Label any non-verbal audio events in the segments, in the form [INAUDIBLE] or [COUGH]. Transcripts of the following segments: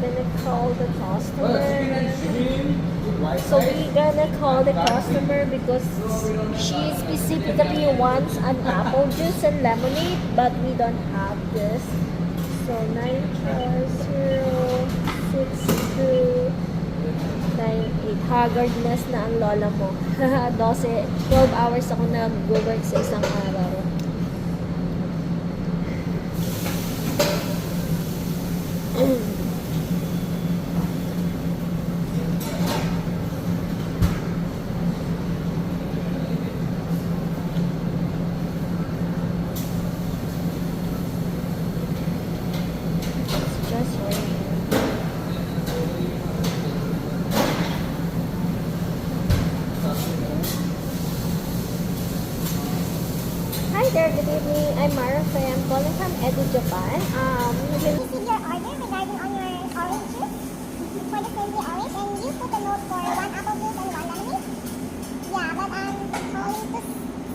gonna call the customer. So we gonna call the customer because she specifically wants an apple juice and lemonade, but we don't have this. So 94062 98. Haggardness na ang lola mo. [LAUGHS] 12, 12 hours ako nag-work sa isang araw. There, good evening. I'm Mara Faye. I'm calling from Edu, Japan. Um, you received your order regarding on your orange juice for the Fenty orange and you put a note for one apple juice and one lemonade. Yeah, but I'm calling to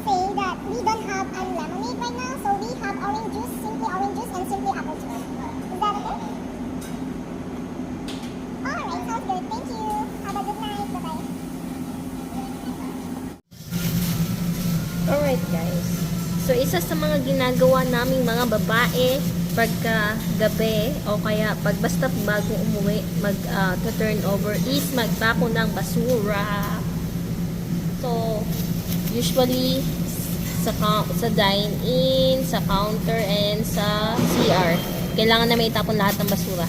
say that we don't have a lemonade right now, so we have orange juice, simply orange juice and simply apple juice. Is that okay? Alright, sounds good. Thank you. Have a good night. Bye-bye. Alright guys. So isa sa mga ginagawa naming mga babae pagka gabi o kaya pag basta bago umuwi mag ah, to turn over is magtapo ng basura. So usually sa sa dine-in, sa counter and sa CR, kailangan na may tapon lahat ng basura.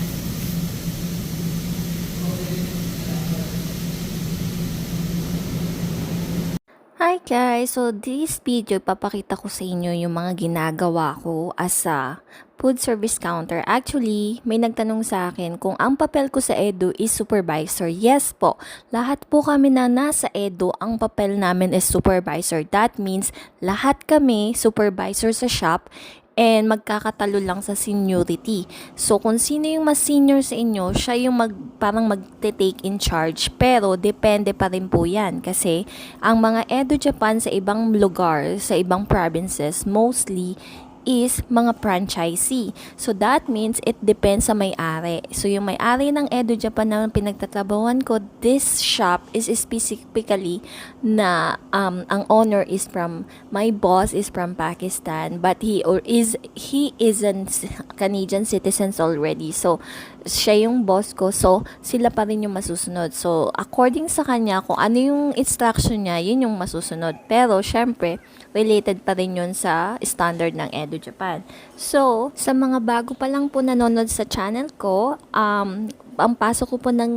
Hi guys! So this video, papakita ko sa inyo yung mga ginagawa ko as a food service counter. Actually, may nagtanong sa akin kung ang papel ko sa Edo is supervisor. Yes po, lahat po kami na nasa Edo, ang papel namin is supervisor. That means lahat kami supervisor sa shop and magkakatalo lang sa seniority. So, kung sino yung mas senior sa inyo, siya yung mag, parang magte-take in charge. Pero, depende pa rin po yan. Kasi, ang mga Edo Japan sa ibang lugar, sa ibang provinces, mostly is mga franchisee. So that means it depends sa may-ari. So yung may-ari ng Edo Japan na pinagtatrabawan ko, this shop is specifically na um, ang owner is from my boss is from Pakistan but he or is he isn't Canadian citizens already. So siya yung boss ko. So sila pa rin yung masusunod. So according sa kanya kung ano yung instruction niya, yun yung masusunod. Pero syempre related pa rin yun sa standard ng Edu Japan. So, sa mga bago pa lang po nanonood sa channel ko, um, ang pasok ko po ng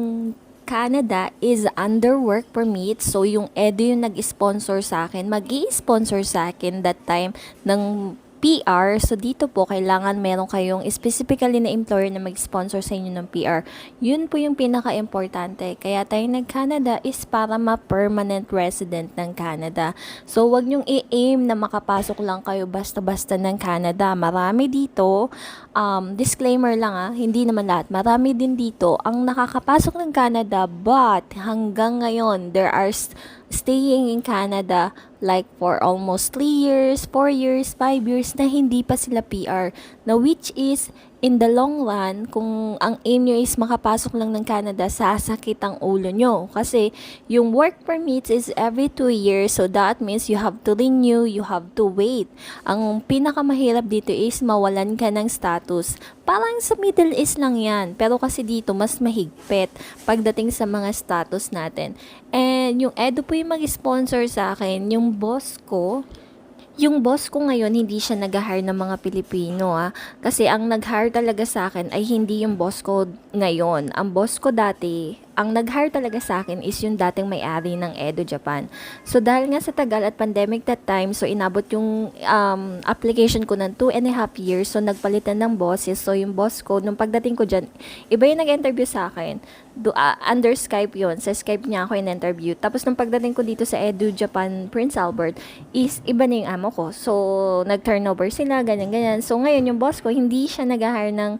Canada is under work permit. So, yung Edu yung nag-sponsor sa akin, mag sponsor sa akin that time ng PR. So, dito po, kailangan meron kayong specifically na employer na mag-sponsor sa inyo ng PR. Yun po yung pinaka-importante. Kaya tayo nag-Canada is para ma-permanent resident ng Canada. So, wag nyong i-aim na makapasok lang kayo basta-basta ng Canada. Marami dito, um, disclaimer lang ah, hindi naman lahat. Marami din dito ang nakakapasok ng Canada but hanggang ngayon, there are staying in Canada like for almost 3 years, 4 years, 5 years na hindi pa sila PR. Na which is in the long run, kung ang aim nyo is makapasok lang ng Canada, sasakit ang ulo nyo. Kasi yung work permits is every 2 years, so that means you have to renew, you have to wait. Ang pinakamahirap dito is mawalan ka ng status. Parang sa Middle East lang yan, pero kasi dito mas mahigpit pagdating sa mga status natin. And yung Edu po yung mag-sponsor sa akin, yung boss ko, yung boss ko ngayon, hindi siya nag-hire ng mga Pilipino ah. Kasi ang nag-hire talaga sa akin ay hindi yung boss ko ngayon. Ang boss ko dati, ang nag-hire talaga sa akin is yung dating may-ari ng Edo Japan. So dahil nga sa tagal at pandemic that time, so inabot yung um, application ko ng 2 and a half years. So nagpalitan ng bosses. So yung boss ko, nung pagdating ko dyan, iba yung nag-interview sa akin. Do, ah, under Skype yon Sa Skype niya ako in-interview. Tapos nung pagdating ko dito sa Edu Japan Prince Albert, is iba na yung amo ko. So nag-turnover sila, ganyan-ganyan. So ngayon yung boss ko, hindi siya nag-hire ng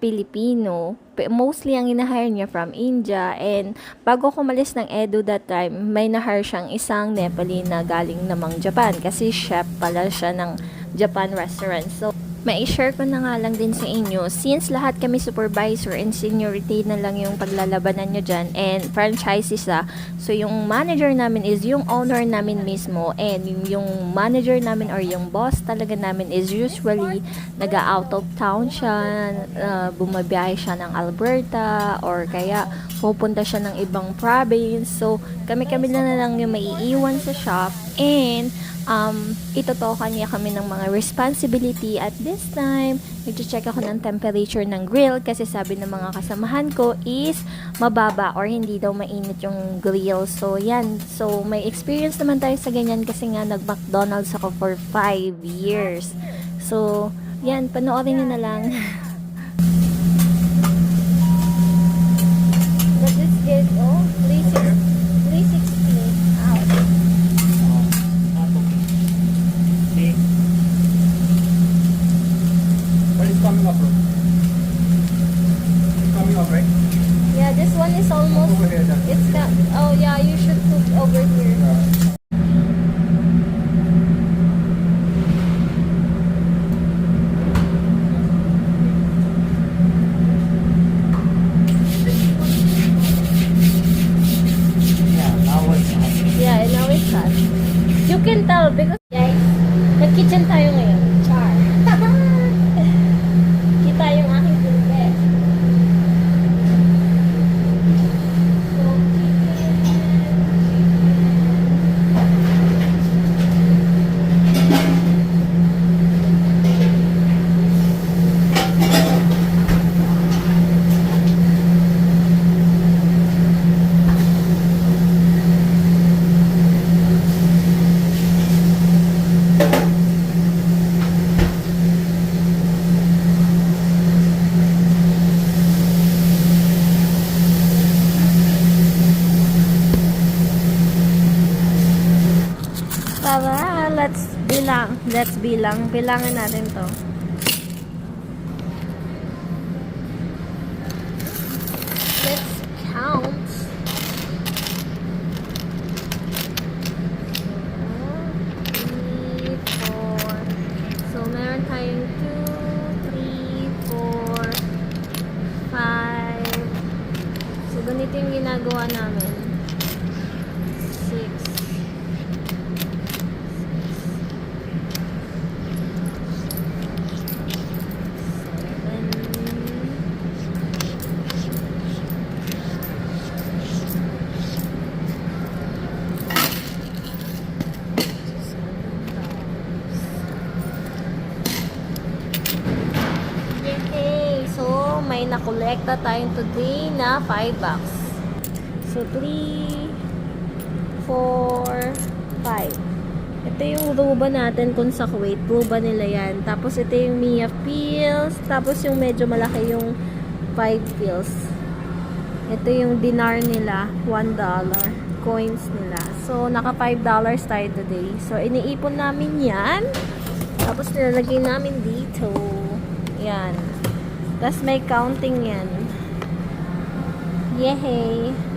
Pilipino. Mostly ang inahire niya from India. And bago ako malis ng Edo that time, may nahire siyang isang Nepali na galing namang Japan. Kasi chef pala siya ng Japan restaurant. So, Ma-share ko na nga lang din sa inyo, since lahat kami supervisor and seniority na lang yung paglalabanan nyo dyan, and franchises ah, so yung manager namin is yung owner namin mismo, and yung, manager namin or yung boss talaga namin is usually naga-out of town siya, uh, bumabiyahe siya ng Alberta, or kaya pupunta siya ng ibang province, so kami-kami na lang yung maiiwan sa shop, and um, itotokan niya kami ng mga responsibility at this time, nag-check ako ng temperature ng grill kasi sabi ng mga kasamahan ko is mababa or hindi daw mainit yung grill. So, yan. So, may experience naman tayo sa ganyan kasi nga nag-McDonald's ako for 5 years. So, yan. Panoorin niyo na lang. [LAUGHS] But this is, oh, 360. Let's bilang. Bilangin natin to. Let's count. Three, four. So, meron tayong two, three, four, five. So, ganito yung ginagawa namin. Six. Yay! Nakolekta tayong today na 5 bucks. So, 3, 4, 5. Ito yung ruba natin kung sa Kuwait. Ruba nila yan. Tapos, ito yung Mia pills. Tapos, yung medyo malaki yung 5 pills. Ito yung dinar nila. 1 dollar. Coins nila. So, naka 5 dollars tayo today. So, iniipon namin yan. Tapos, nilalagay namin dito. Yan. Tapos, may counting yan. Yehey!